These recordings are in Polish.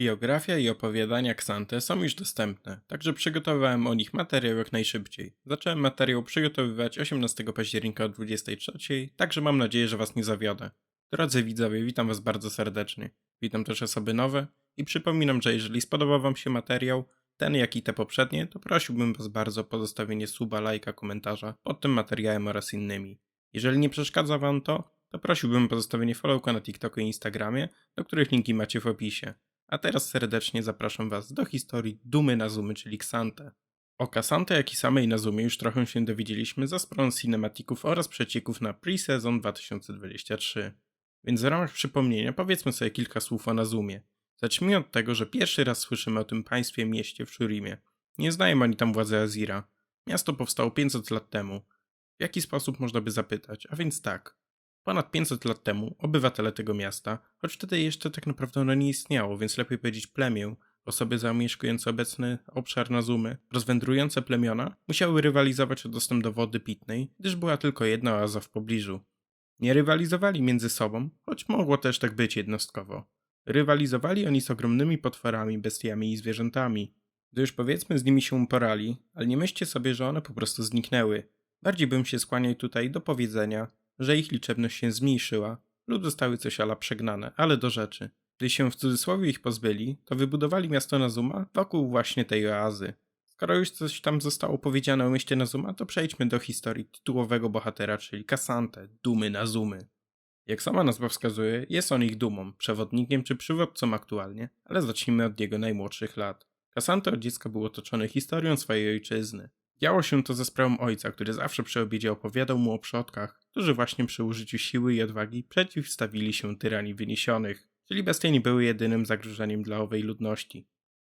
Biografia i opowiadania Ksante są już dostępne, także przygotowałem o nich materiał jak najszybciej. Zacząłem materiał przygotowywać 18 października o 23, także mam nadzieję, że Was nie zawiodę. Drodzy widzowie, witam Was bardzo serdecznie. Witam też osoby nowe i przypominam, że jeżeli spodobał Wam się materiał, ten jak i te poprzednie, to prosiłbym Was bardzo o pozostawienie suba, lajka, komentarza pod tym materiałem oraz innymi. Jeżeli nie przeszkadza Wam to, to prosiłbym o pozostawienie followka na TikToku i Instagramie, do których linki macie w opisie. A teraz serdecznie zapraszam Was do historii Dumy Nazumy, czyli Ksante. O Kasante, jak i samej Nazumie już trochę się dowiedzieliśmy za sprawą cinematików oraz przecieków na pre-sezon 2023. Więc w ramach przypomnienia powiedzmy sobie kilka słów o Nazumie. Zacznijmy od tego, że pierwszy raz słyszymy o tym państwie mieście w Shurimie. Nie znają ani tam władzy Azira. Miasto powstało 500 lat temu. W jaki sposób można by zapytać? A więc tak. Ponad 500 lat temu obywatele tego miasta, choć wtedy jeszcze tak naprawdę ono nie istniało, więc lepiej powiedzieć plemię, osoby zamieszkujące obecny obszar Nazumy, rozwędrujące plemiona, musiały rywalizować o dostęp do wody pitnej, gdyż była tylko jedna oaza w pobliżu. Nie rywalizowali między sobą, choć mogło też tak być jednostkowo. Rywalizowali oni z ogromnymi potworami, bestiami i zwierzętami. Gdy już powiedzmy z nimi się uporali, ale nie myślcie sobie, że one po prostu zniknęły. Bardziej bym się skłaniał tutaj do powiedzenia, że ich liczebność się zmniejszyła lub zostały coś ala przegnane, ale do rzeczy. Gdy się w cudzysłowie ich pozbyli, to wybudowali miasto Nazuma wokół właśnie tej oazy. Skoro już coś tam zostało powiedziane o mieście Nazuma, to przejdźmy do historii tytułowego bohatera, czyli Kasante, dumy Nazumy. Jak sama nazwa wskazuje, jest on ich dumą, przewodnikiem czy przywódcą aktualnie, ale zacznijmy od jego najmłodszych lat. Kasante od dziecka był otoczony historią swojej ojczyzny. Działo się to ze sprawą ojca, który zawsze przy obiedzie opowiadał mu o przodkach, którzy właśnie przy użyciu siły i odwagi przeciwstawili się tyranii wyniesionych, czyli bestie nie były jedynym zagrożeniem dla owej ludności.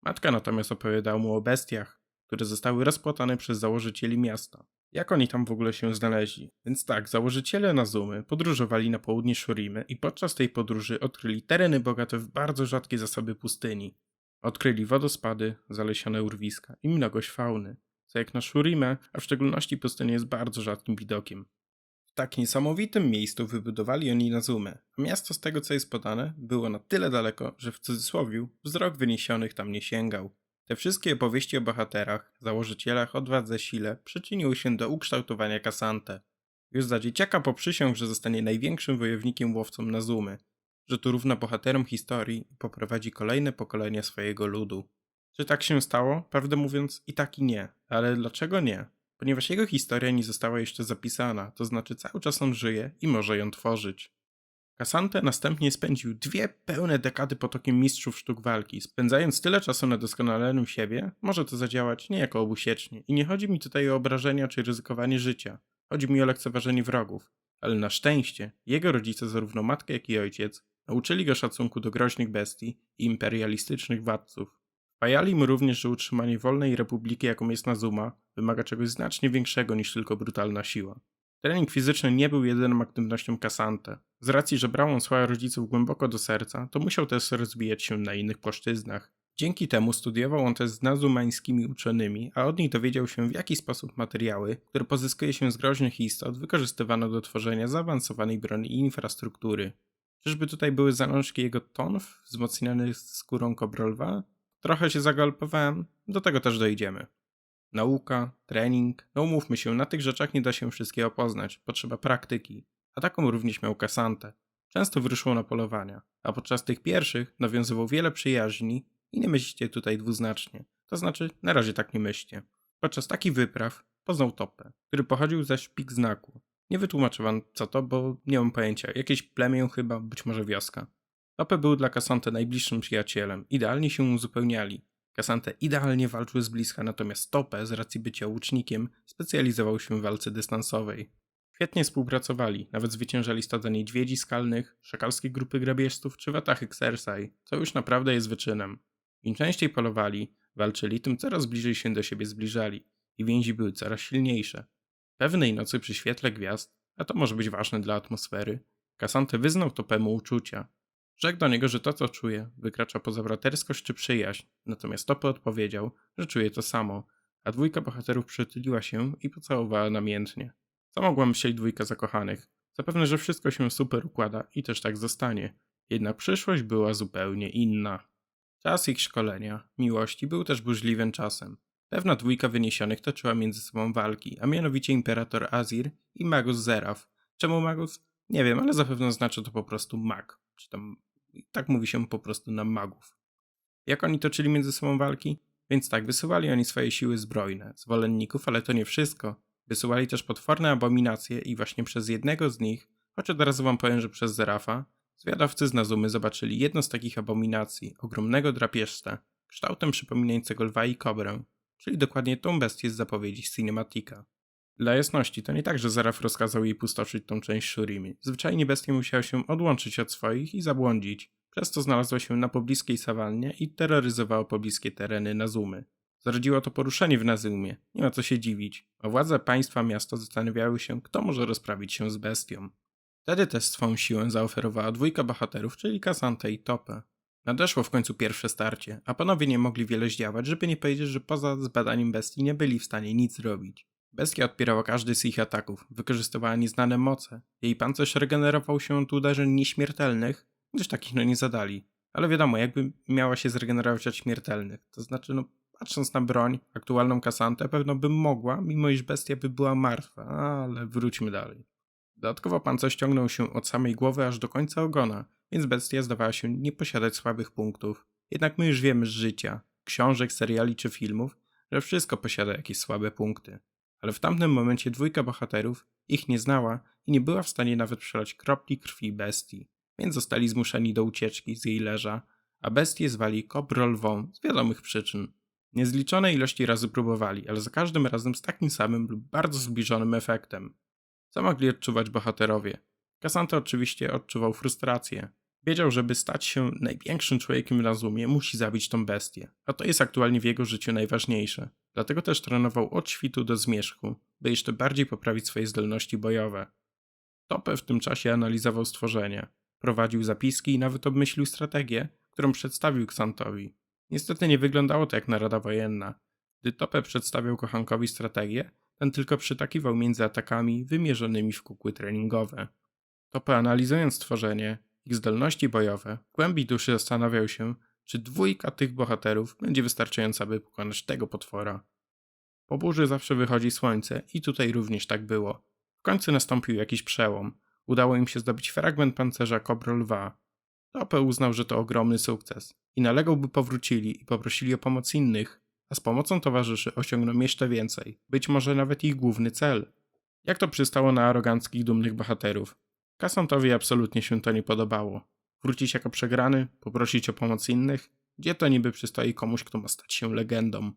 Matka natomiast opowiadała mu o bestiach, które zostały rozpłatane przez założycieli miasta. Jak oni tam w ogóle się znaleźli? Więc tak, założyciele Nazumy podróżowali na południe Shurimy i podczas tej podróży odkryli tereny bogate w bardzo rzadkie zasoby pustyni. Odkryli wodospady, zalesione urwiska i mnogość fauny co jak na Shurimę, a w szczególności pustynia jest bardzo rzadkim widokiem. W tak niesamowitym miejscu wybudowali oni Nazumę, a miasto z tego co jest podane było na tyle daleko, że w cudzysłowie wzrok wyniesionych tam nie sięgał. Te wszystkie opowieści o bohaterach, założycielach, odwadze, sile przyczyniły się do ukształtowania Kasante. Już za dzieciaka poprzysiągł, że zostanie największym wojownikiem łowcą Nazumy, że tu równa bohaterom historii i poprowadzi kolejne pokolenia swojego ludu. Czy tak się stało? Prawdę mówiąc, i tak i nie. Ale dlaczego nie? Ponieważ jego historia nie została jeszcze zapisana, to znaczy cały czas on żyje i może ją tworzyć. Kasante następnie spędził dwie pełne dekady pod okiem mistrzów sztuk walki. Spędzając tyle czasu na doskonaleniu siebie, może to zadziałać nie jako obusiecznie. I nie chodzi mi tutaj o obrażenia czy ryzykowanie życia. Chodzi mi o lekceważenie wrogów. Ale na szczęście, jego rodzice, zarówno matka jak i ojciec, nauczyli go szacunku do groźnych bestii i imperialistycznych władców. Wpajali mu również, że utrzymanie wolnej republiki, jaką jest Nazuma, wymaga czegoś znacznie większego niż tylko brutalna siła. Trening fizyczny nie był jedyną aktywnością Kasante. Z racji, że brał on swoich rodziców głęboko do serca, to musiał też rozwijać się na innych płaszczyznach. Dzięki temu studiował on też z nazumańskimi uczonymi, a od nich dowiedział się w jaki sposób materiały, które pozyskuje się z groźnych istot, wykorzystywano do tworzenia zaawansowanej broni i infrastruktury. Czyżby tutaj były zalążki jego tonf wzmocnionych skórą kobrolwa? Trochę się zagalopowałem, do tego też dojdziemy. Nauka, trening, no umówmy się, na tych rzeczach nie da się wszystkiego poznać, potrzeba praktyki, a taką również miał Kasante. Często wyruszał na polowania, a podczas tych pierwszych nawiązywał wiele przyjaźni i nie myślcie tutaj dwuznacznie, to znaczy na razie tak nie myślcie. Podczas takich wypraw poznał Topę, który pochodził ze szpik znaku. Nie wytłumaczę wam co to, bo nie mam pojęcia, jakieś plemię chyba, być może wioska. Tope był dla Kasante najbliższym przyjacielem, idealnie się uzupełniali. Kasante idealnie walczył z bliska, natomiast Tope, z racji bycia łucznikiem, specjalizował się w walce dystansowej. Świetnie współpracowali, nawet zwyciężali stada niedźwiedzi skalnych, szakalskie grupy grabieżców czy watachy Xersai, co już naprawdę jest wyczynem. Im częściej polowali, walczyli, tym coraz bliżej się do siebie zbliżali i więzi były coraz silniejsze. Pewnej nocy przy świetle gwiazd, a to może być ważne dla atmosfery, Kasante wyznał Topemu uczucia, Rzekł do niego, że to, co czuje, wykracza poza braterskość czy przyjaźń, natomiast Topy odpowiedział, że czuje to samo, a dwójka bohaterów przytuliła się i pocałowała namiętnie. Co mogła myśleć dwójka zakochanych? Zapewne, że wszystko się super układa i też tak zostanie. Jednak przyszłość była zupełnie inna. Czas ich szkolenia, miłości, był też burzliwym czasem. Pewna dwójka wyniesionych toczyła między sobą walki, a mianowicie imperator Azir i Magus Zeraf. Czemu Magus? Nie wiem, ale zapewne znaczy to po prostu mag. Czy tam, tak mówi się po prostu na magów. Jak oni toczyli między sobą walki? Więc tak, wysuwali oni swoje siły zbrojne, zwolenników, ale to nie wszystko. Wysuwali też potworne abominacje i właśnie przez jednego z nich, choć od razu wam powiem, że przez Zerafa, zwiadowcy z Nazumy zobaczyli jedną z takich abominacji, ogromnego drapieżca, kształtem przypominającego lwa i kobrę, czyli dokładnie tą bestię z zapowiedzi Cinematica. Dla jasności, to nie tak, że Zeraf rozkazał jej pustoczyć tą część Shurimy. Zwyczajnie bestia musiała się odłączyć od swoich i zabłądzić, przez to znalazła się na pobliskiej sawannie i terroryzowała pobliskie tereny Nazumy. Zrodziło to poruszenie w Nazumie, nie ma co się dziwić, a władze państwa miasta zastanawiały się, kto może rozprawić się z bestią. Wtedy też swą siłę zaoferowała dwójka bohaterów, czyli Kasanta i Topę. Nadeszło w końcu pierwsze starcie, a panowie nie mogli wiele zdziałać, żeby nie powiedzieć, że poza zbadaniem bestii nie byli w stanie nic zrobić. Bestia odpierała każdy z ich ataków, wykorzystywała nieznane moce. Jej pancerz regenerował się od uderzeń nieśmiertelnych, gdyż takich no nie zadali. Ale wiadomo, jakby miała się zregenerować od śmiertelnych. To znaczy, no patrząc na broń, aktualną kasantę, pewno bym mogła, mimo iż bestia by była martwa, ale wróćmy dalej. Dodatkowo pancerz ściągnął się od samej głowy aż do końca ogona, więc bestia zdawała się nie posiadać słabych punktów. Jednak my już wiemy z życia, książek, seriali czy filmów, że wszystko posiada jakieś słabe punkty. Ale w tamtym momencie dwójka bohaterów ich nie znała i nie była w stanie nawet przelać kropli krwi bestii, więc zostali zmuszeni do ucieczki z jej leża, a bestię zwali kobrolwą z wiadomych przyczyn. Niezliczone ilości razy próbowali, ale za każdym razem z takim samym lub bardzo zbliżonym efektem. Co mogli odczuwać bohaterowie? Kasanta oczywiście odczuwał frustrację. Wiedział, żeby stać się największym człowiekiem na Zoomie, musi zabić tą bestię. A to jest aktualnie w jego życiu najważniejsze. Dlatego też trenował od świtu do zmierzchu, by jeszcze bardziej poprawić swoje zdolności bojowe. Topę w tym czasie analizował stworzenie. Prowadził zapiski i nawet obmyślił strategię, którą przedstawił Ksantowi. Niestety nie wyglądało to jak narada wojenna. Gdy Topę przedstawiał kochankowi strategię, ten tylko przytakiwał między atakami wymierzonymi w kukły treningowe. Topę analizując stworzenie, ich zdolności bojowe, w głębi duszy zastanawiał się, czy dwójka tych bohaterów będzie wystarczająca, by pokonać tego potwora. Po burzy zawsze wychodzi słońce i tutaj również tak było. W końcu nastąpił jakiś przełom. Udało im się zdobyć fragment pancerza Kobro Lwa. Tope uznał, że to ogromny sukces i nalegał, by powrócili i poprosili o pomoc innych, a z pomocą towarzyszy osiągną jeszcze więcej, być może nawet ich główny cel. Jak to przystało na aroganckich, dumnych bohaterów. Kasantowi absolutnie się to nie podobało. Wrócić jako przegrany, poprosić o pomoc innych? Gdzie to niby przystoi komuś, kto ma stać się legendą?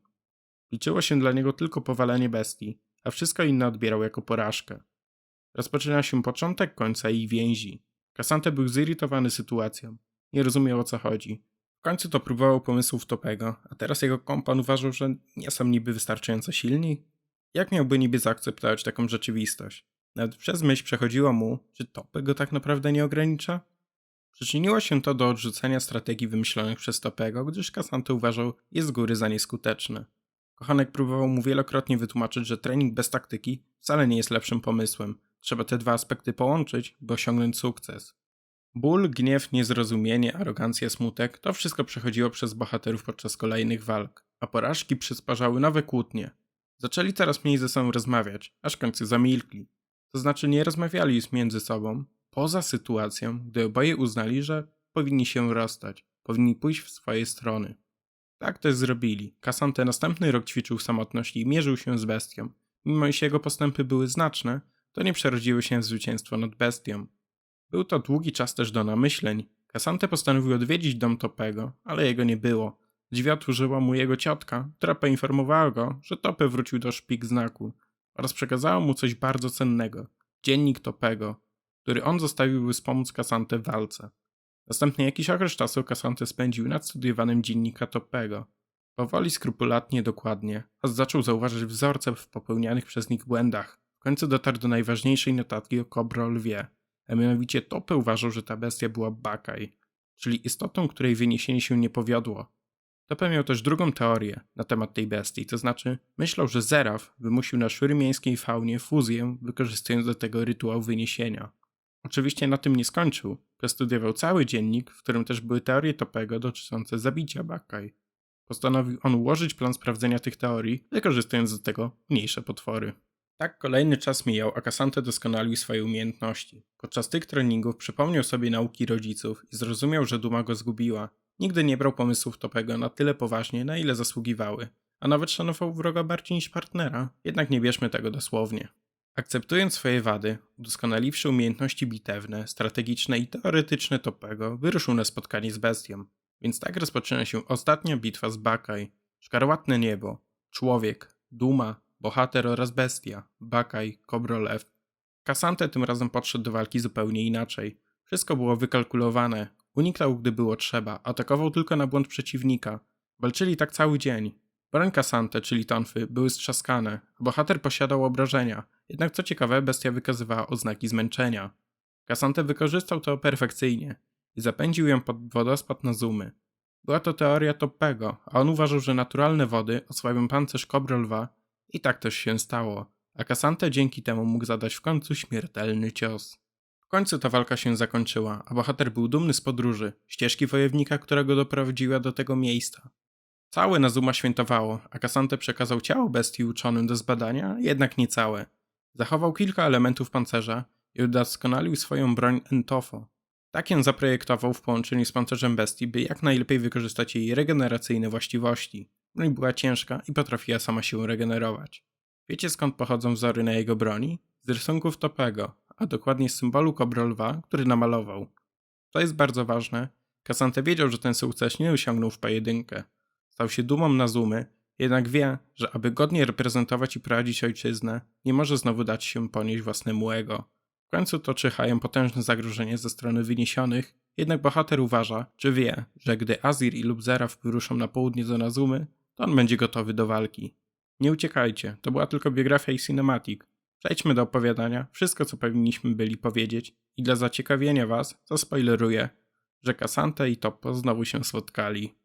Liczyło się dla niego tylko powalenie bestii, a wszystko inne odbierał jako porażkę. Rozpoczyna się początek końca jej więzi. Kasante był zirytowany sytuacją. Nie rozumiał o co chodzi. W końcu to próbował pomysłów Topego, a teraz jego kompan uważał, że nie są niby wystarczająco silni? Jak miałby niby zaakceptować taką rzeczywistość? Nawet przez myśl przechodziło mu, czy Topy go tak naprawdę nie ogranicza? Przyczyniło się to do odrzucenia strategii wymyślonych przez Topego, gdyż Kasante uważał je z góry za nieskuteczne. Kochanek próbował mu wielokrotnie wytłumaczyć, że trening bez taktyki wcale nie jest lepszym pomysłem. Trzeba te dwa aspekty połączyć, by osiągnąć sukces. Ból, gniew, niezrozumienie, arogancja, smutek to wszystko przechodziło przez bohaterów podczas kolejnych walk, a porażki przysparzały nowe kłótnie. Zaczęli coraz mniej ze sobą rozmawiać, aż w końcu zamilkli. To znaczy nie rozmawiali już między sobą, poza sytuacją, gdy oboje uznali, że powinni się rozstać, powinni pójść w swoje strony. Tak też zrobili. Kasante następny rok ćwiczył samotności i mierzył się z bestią. Mimo iż jego postępy były znaczne, to nie przerodziły się w zwycięstwo nad bestią. Był to długi czas też do namyśleń. Kasante postanowił odwiedzić dom Topego, ale jego nie było. Drzwi otworzyła mu jego ciotka, która poinformowała go, że Topy wrócił do szpik znaku oraz przekazała mu coś bardzo cennego dziennik Topego, który on zostawił, by wspomóc Kasantę w walce. Następnie jakiś okres czasu Kasantę spędził nad studiowaniem dziennika Topego. Powoli, skrupulatnie, dokładnie, aż zaczął zauważyć wzorce w popełnianych przez nich błędach. W końcu dotarł do najważniejszej notatki o Kobro Lwie, a mianowicie Topy uważał, że ta bestia była Bakaj, czyli istotą, której wyniesienie się nie powiodło. Topę miał też drugą teorię na temat tej bestii, to znaczy myślał, że Zeraf wymusił na szurymieńskiej faunie fuzję, wykorzystując do tego rytuał wyniesienia. Oczywiście na tym nie skończył. Prostudiował cały dziennik, w którym też były teorie Topego dotyczące zabicia Bakaj. Postanowił on ułożyć plan sprawdzenia tych teorii, wykorzystując do tego mniejsze potwory. Tak kolejny czas mijał, a Kasante doskonalił swoje umiejętności. Podczas tych treningów przypomniał sobie nauki rodziców i zrozumiał, że duma go zgubiła. Nigdy nie brał pomysłów Topego na tyle poważnie, na ile zasługiwały, a nawet szanował wroga bardziej niż partnera, jednak nie bierzmy tego dosłownie. Akceptując swoje wady, udoskonaliwszy umiejętności bitewne, strategiczne i teoretyczne Topego, wyruszył na spotkanie z bestią. Więc tak rozpoczyna się ostatnia bitwa z Bakaj. Szkarłatne niebo, człowiek, duma, bohater oraz bestia, Bakaj, Kobrolew. Kasante tym razem podszedł do walki zupełnie inaczej. Wszystko było wykalkulowane. Unikał, gdy było trzeba, atakował tylko na błąd przeciwnika. Walczyli tak cały dzień. Broń Kasante, czyli tonfy, były strzaskane, bohater posiadał obrażenia, jednak co ciekawe, bestia wykazywała oznaki zmęczenia. Kasante wykorzystał to perfekcyjnie i zapędził ją pod wodospad na Zumy. Była to teoria Toppego, a on uważał, że naturalne wody osłabią pancerz kobry lwa i tak też się stało, a Kasante dzięki temu mógł zadać w końcu śmiertelny cios. W końcu ta walka się zakończyła, a bohater był dumny z podróży, ścieżki wojownika, która go doprowadziła do tego miejsca. Całe Nazuma świętowało, a Kasante przekazał ciało bestii uczonym do zbadania, jednak nie całe. Zachował kilka elementów pancerza i udoskonalił swoją broń Entofo. Tak ją zaprojektował w połączeniu z pancerzem bestii, by jak najlepiej wykorzystać jej regeneracyjne właściwości. Broń była ciężka i potrafiła sama się regenerować. Wiecie skąd pochodzą wzory na jego broni? Z rysunków Topego, a dokładnie z symbolu Kobrolwa, który namalował. To jest bardzo ważne. Kasante wiedział, że ten sukces nie osiągnął w pojedynkę. Stał się dumą Nazumy, jednak wie, że aby godnie reprezentować i prowadzić ojczyznę, nie może znowu dać się ponieść własnemu ego. W końcu to czyhają potężne zagrożenie ze strony wyniesionych, jednak bohater uważa, czy wie, że gdy Azir i Lubzeraf wyruszą na południe do Nazumy, to on będzie gotowy do walki. Nie uciekajcie, to była tylko biografia i cinematic. Przejdźmy do opowiadania, wszystko co powinniśmy byli powiedzieć i dla zaciekawienia was zaspoileruję, że Kasanta i Toppo znowu się spotkali.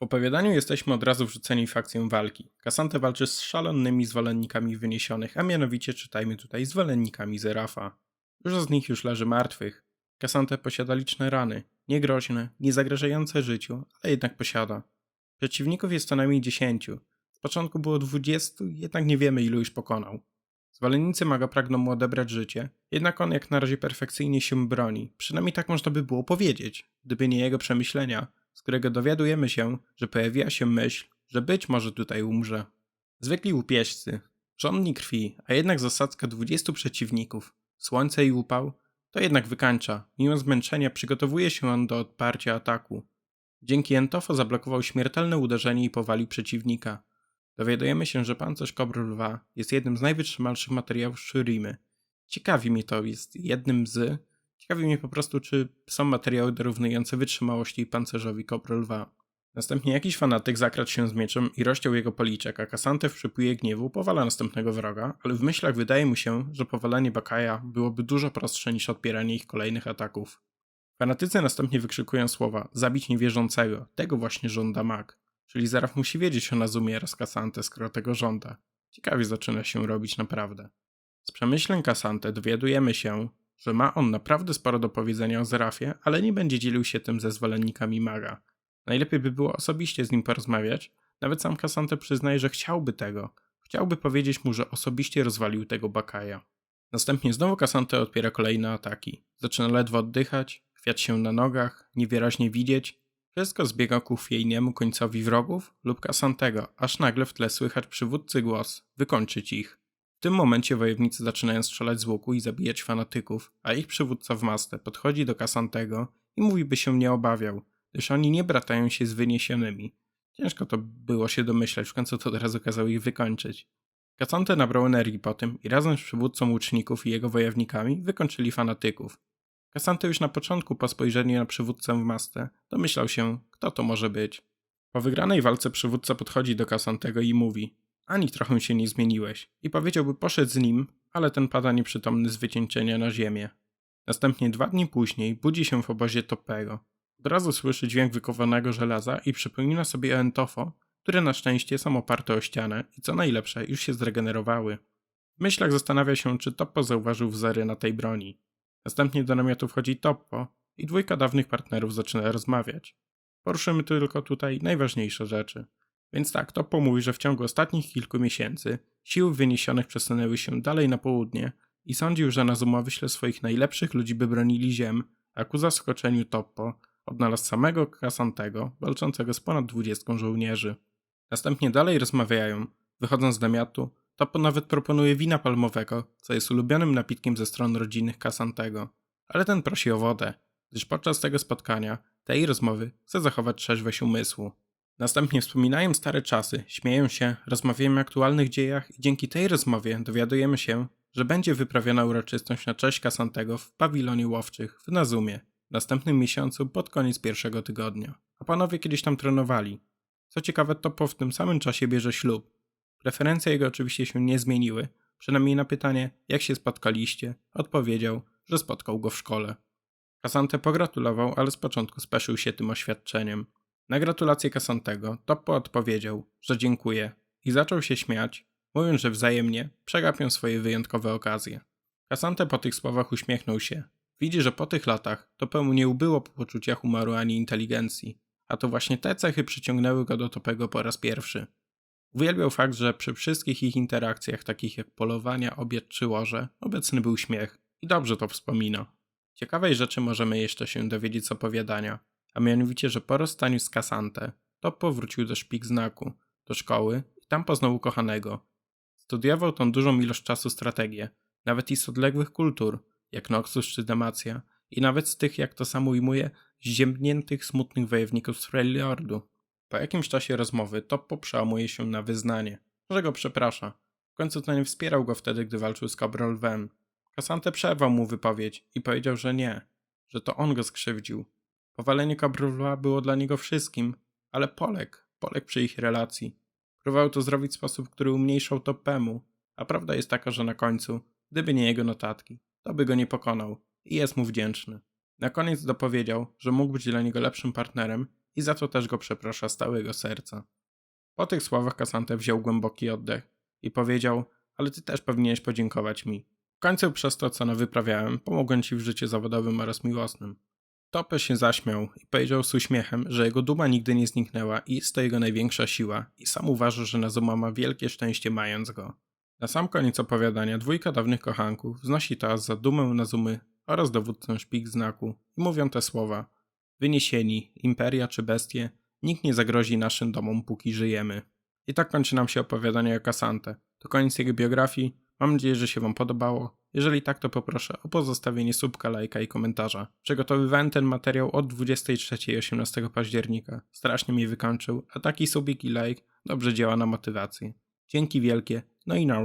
W opowiadaniu jesteśmy od razu wrzuceni w akcję walki. Kasante walczy z szalonymi zwolennikami wyniesionych, a mianowicie czytajmy tutaj zwolennikami Zerafa. Dużo z nich już leży martwych. Kasante posiada liczne rany, niegroźne, nie zagrażające życiu, ale jednak posiada. Przeciwników jest co najmniej dziesięciu. Z początku było dwudziestu, jednak nie wiemy ilu już pokonał. Zwolennicy maga pragną mu odebrać życie, jednak on jak na razie perfekcyjnie się broni. Przynajmniej tak można by było powiedzieć, gdyby nie jego przemyślenia, z którego dowiadujemy się, że pojawiła się myśl, że być może tutaj umrze. Zwykli łupieżcy, żądni krwi, a jednak zasadzka dwudziestu przeciwników, słońce i upał, to jednak wykańcza. Mimo zmęczenia przygotowuje się on do odparcia ataku. Dzięki Entofo zablokował śmiertelne uderzenie i powalił przeciwnika. Dowiadujemy się, że pancerz Kobry Lwa jest jednym z najwytrzymalszych materiałów Shurimy. Ciekawi mnie to, jest jednym z... Ciekawi mnie po prostu, czy są materiały dorównujące wytrzymałości pancerzowi Kobry Lwa. Następnie jakiś fanatyk zakradł się z mieczem i rozciął jego policzek, a Kasante w przypływie gniewu powala następnego wroga, ale w myślach wydaje mu się, że powalanie Bakaja byłoby dużo prostsze niż odpieranie ich kolejnych ataków. Fanatycy następnie wykrzykują słowa zabić niewierzącego, tego właśnie żąda mag. Czyli Zaraf musi wiedzieć o Nazumie oraz Kasante, skoro tego żąda. Ciekawie zaczyna się robić naprawdę. Z przemyśleń Kasante dowiadujemy się, że ma on naprawdę sporo do powiedzenia o Zerafie, ale nie będzie dzielił się tym ze zwolennikami maga. Najlepiej by było osobiście z nim porozmawiać, nawet sam Kasante przyznaje, że chciałby tego. Chciałby powiedzieć mu, że osobiście rozwalił tego Bakaja. Następnie znowu Kasante odpiera kolejne ataki. Zaczyna ledwo oddychać, chwiać się na nogach, niewyraźnie widzieć. Wszystko zbiega ku chwiejnemu końcowi wrogów lub Kasantego, aż nagle w tle słychać przywódcy głos wykończyć ich. W tym momencie wojownicy zaczynają strzelać z łuku i zabijać fanatyków, a ich przywódca w masce podchodzi do Kasantego i mówi by się nie obawiał, gdyż oni nie bratają się z wyniesionymi. Ciężko to było się domyśleć, w końcu to od razu kazał ich wykończyć. Kasante nabrał energii po tym i razem z przywódcą łuczników i jego wojownikami wykończyli fanatyków. Kasante już na początku, po spojrzeniu na przywódcę w masce, domyślał się, kto to może być. Po wygranej walce przywódca podchodzi do Kasantego i mówi ani trochę się nie zmieniłeś i powiedziałby poszedł z nim, ale ten pada nieprzytomny z wycieńczenia na ziemię. Następnie dwa dni później budzi się w obozie Topego. Od razu słyszy dźwięk wykowanego żelaza i przypomina sobie Entofo, które na szczęście są oparte o ścianę i co najlepsze już się zregenerowały. W myślach zastanawia się, czy Topo zauważył wzory na tej broni. Następnie do namiotu wchodzi Toppo i dwójka dawnych partnerów zaczyna rozmawiać. Poruszymy tylko tutaj najważniejsze rzeczy. Więc tak, Toppo mówi, że w ciągu ostatnich kilku miesięcy siły wyniesionych przesunęły się dalej na południe i sądził, że Nazuma wyśle swoich najlepszych ludzi, by bronili ziem, a ku zaskoczeniu Toppo odnalazł samego Kasantego, walczącego z ponad 20 żołnierzy. Następnie dalej rozmawiają. Wychodząc z namiotu, Toppo nawet proponuje wina palmowego, co jest ulubionym napitkiem ze stron rodzinnych Kasantego. Ale ten prosi o wodę, gdyż podczas tego spotkania, tej rozmowy, chce zachować trzeźwość umysłu. Następnie wspominają stare czasy, śmieją się, rozmawiają o aktualnych dziejach i dzięki tej rozmowie dowiadujemy się, że będzie wyprawiona uroczystość na cześć Kasantego w pawilonie łowczych w Nazumie w następnym miesiącu pod koniec pierwszego tygodnia. A panowie kiedyś tam trenowali. Co ciekawe, Toppo w tym samym czasie bierze ślub. Preferencje jego oczywiście się nie zmieniły, przynajmniej na pytanie, jak się spotkaliście, odpowiedział, że spotkał go w szkole. Kasante pogratulował, ale z początku speszył się tym oświadczeniem. Na gratulacje Kasantego Toppo odpowiedział, że dziękuję i zaczął się śmiać, mówiąc, że wzajemnie przegapią swoje wyjątkowe okazje. Kasante po tych słowach uśmiechnął się. Widzi, że po tych latach Topemu nie ubyło poczucia humoru ani inteligencji, a to właśnie te cechy przyciągnęły go do Topego po raz pierwszy. Uwielbiał fakt, że przy wszystkich ich interakcjach, takich jak polowania, obiad czy łoże, obecny był śmiech i dobrze to wspomina. Ciekawej rzeczy możemy jeszcze się dowiedzieć z opowiadania, a mianowicie, że po rozstaniu z Kasante, Toppo wrócił do szpik znaku, do szkoły i tam poznał ukochanego. Studiował tą dużą ilość czasu strategię, nawet i z odległych kultur, jak Noxus czy Demacja, i nawet z tych, jak to sam ujmuje, zziębniętych, smutnych wojowników z Freljordu. Po jakimś czasie rozmowy Toppo przełamuje się na wyznanie, że go przeprasza. W końcu to nie wspierał go wtedy, gdy walczył z Cabrol Lwem. Kasante przerwał mu wypowiedź i powiedział, że nie, że to on go skrzywdził. Powalenie Cabrol Lwa było dla niego wszystkim, ale Polek, Polek przy ich relacji. Próbował to zrobić w sposób, który umniejszał Toppemu, a prawda jest taka, że na końcu, gdyby nie jego notatki, to by go nie pokonał i jest mu wdzięczny. Na koniec dopowiedział, że mógł być dla niego lepszym partnerem i za to też go przeprasza z całego serca. Po tych słowach Kasante wziął głęboki oddech i powiedział, ale ty też powinieneś podziękować mi. W końcu przez to, co wyprawiałem, pomogłem ci w życiu zawodowym oraz miłosnym. Topę się zaśmiał i powiedział z uśmiechem, że jego duma nigdy nie zniknęła i jest to jego największa siła i sam uważa, że Nazuma ma wielkie szczęście mając go. Na sam koniec opowiadania dwójka dawnych kochanków wznosi teraz za dumę Nazumy oraz dowódcę szpik znaku i mówią te słowa Wyniesieni, imperia czy bestie, nikt nie zagrozi naszym domom, póki żyjemy. I tak kończy nam się opowiadanie o Kasante. To koniec jego biografii. Mam nadzieję, że się Wam podobało. Jeżeli tak, to poproszę o pozostawienie subka, lajka i komentarza. Przygotowywałem ten materiał od 23 i 18 października. Strasznie mnie wykończył, a taki subik i like dobrze działa na motywację. Dzięki wielkie, no i na